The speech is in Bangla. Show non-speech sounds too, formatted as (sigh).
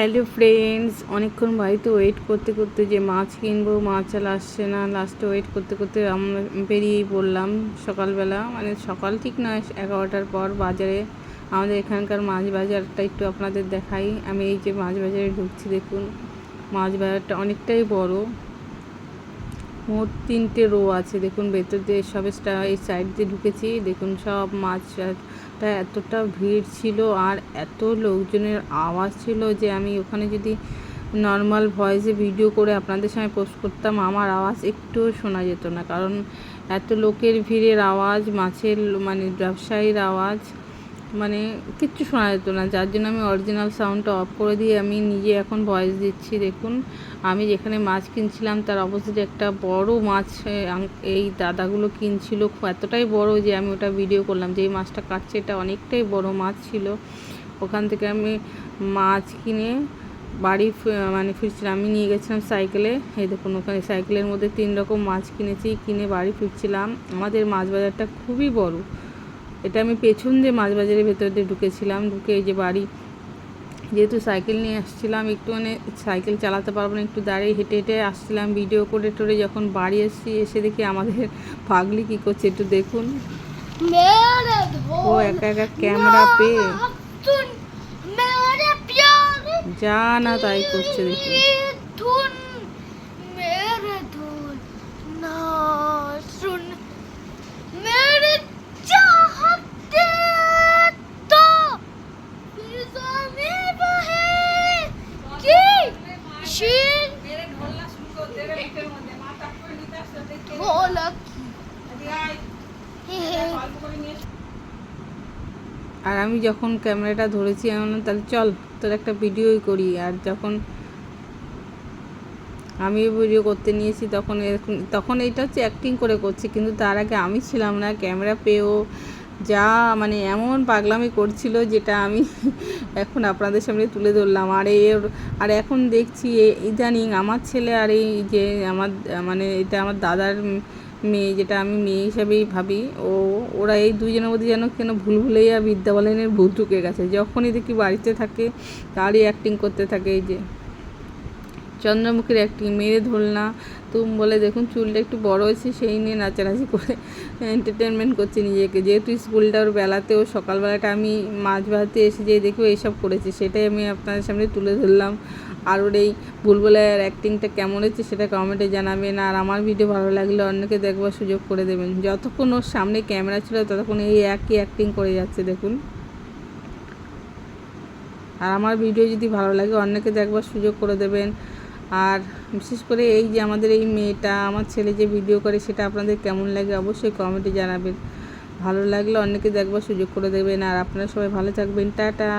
হ্যালো ফ্রেন্ডস অনেকক্ষণ বাড়িতে ওয়েট করতে করতে যে মাছ কিনবো, মাছ আর আসছে না লাস্টে ওয়েট করতে করতে আমরা বেরিয়েই পড়লাম সকালবেলা। মানে সকাল ঠিক নয়, এগারোটার পর বাজারে। আমাদের এখানকার মাছ বাজারটা একটু আপনাদের দেখাই। আমি এই যে মাছ বাজারে ঢুকছি, দেখুন। মাছ বাজারটা অনেকটাই বড়। মোট তিনটে রো আছে। দেখুন, ভেতর দিয়ে সব এই সাইড দিয়ে ঢুকেছি। দেখুন, সব মাছটা এতটা ভিড় ছিল আর এত লোকজনের আওয়াজ ছিল যে আমি ওখানে যদি নর্মাল ভয়েসে ভিডিও করে আপনাদের সামনে পোস্ট করতাম, আমার আওয়াজ একটুও শোনা যেত না। কারণ এত লোকের ভিড়ের আওয়াজ, মাছের মানে ব্যবসায়ীর আওয়াজ মানে কিচ্ছু শোনা যেত না। যার জন্য আমি অরিজিনাল সাউন্ডটা অফ করে দিয়ে আমি নিজে এখন ভয়েস দিচ্ছি, দেখুন। আমি যেখানে মাছ কিনছিলাম, তার অপোজিটে একটা বড় মাছ এই দাদাগুলো কিনছিল। এতটাই বড় যে আমি ওটা ভিডিও করলাম যে এই মাছটা কাটছে। এটা অনেকটাই বড় মাছ ছিল। ওখান থেকে আমি মাছ কিনে বাড়ি মানে ফিরছিলাম। আমি নিয়ে গেছিলাম সাইকেলে এই দেখুন, ওখানে সাইকেলের মধ্যে তিন রকম মাছ কিনেছি। কিনে বাড়ি ফিরছিলাম। আমাদের মাছ বাজারটা খুবই বড়। এটা আমি পেছন দিয়ে মাঝবাজারের ভেতর দিয়ে ঢুকেছিলাম ঢুকে এই যে বাড়ি যেহেতু সাইকেল নিয়ে আসছিলাম একটু মানে সাইকেল চালাতে পারব না একটু দাঁড়িয়ে হেঁটে হেঁটে আসছিলাম ভিডিও করে টোরে যখন বাড়ি এসছি এসে দেখি আমাদের পাগলি কী করছে একটু দেখুন। ও একা একা ক্যামেরা পেয়ে। যা না তাই করছে দেখুন। আর আমি যখন ক্যামেরাটা ধরেছি, আমি তাহলে চল, তোর একটা ভিডিওই করি। আর যখন আমি ভিডিও করতে নিয়েছি, তখন এরকম, তখন এইটা হচ্ছে অ্যাক্টিং করে করছি, কিন্তু তার আগে আমি ছিলাম না, ক্যামেরা পেয়েও যা মানে এমন পাগলামি করছিল যেটা আমি (laughs) এখন আপনাদের সামনে তুলে ধরলাম। আর এর, আর এখন দেখছি ইদানিং আমার ছেলে আর এই যে আমার মানে এটা আমার দাদার মেয়ে যেটা আমি মেয়ে হিসাবেই ভাবি, ও, ওরা এই দুজনের মধ্যে যেন কেন ভুল ভুলেইয়া বিদ্যা বলেনের ভূত ঢুকে গেছে। যখনই দেখি বাড়িতে থাকে, তারই অ্যাক্টিং করতে থাকে এই যে। চন্দ্রমুখীর অ্যাক্টিং মেরে ধরনা তুম বলে, দেখুন, চুলটা একটু বড় হয়েছে, সেই নিয়ে নাচানাচি করে এন্টারটেনমেন্ট করছে নিজেকে। যেহেতু স্কুলটা ওর বেলাতে, ও সকালবেলাটা আমি মাছ ভাতে এসে যে দেখি এইসব করেছে, সেটাই আমি আপনাদের সামনে তুলে ধরলাম। আর ওর এই বুলবুলার অ্যাক্টিংটা কেমন হয়েছে, সেটা কমেন্টে জানাবেন। আর আমার ভিডিও ভালো লাগলে অন্যকে দেখবার সুযোগ করে দেবেন। যতক্ষণ ওর সামনে ক্যামেরা ছিল, ততক্ষণ এই একই অ্যাক্টিং করে যাচ্ছে, দেখুন। আর আমার ভিডিও যদি ভালো লাগে, অন্যকে দেখবার সুযোগ করে দেবেন। আর বিশেষ করে এই যে আমাদের এই মেয়েটা, আমার ছেলে যে ভিডিও করে সেটা আপনাদের কেমন লাগে অবশ্যই কমেন্টে জানাবেন। ভালো লাগলে অনেকে দেখবার সুযোগ করে দেবেন। আর আপনারা সবাই ভালো থাকবেন। টাটা।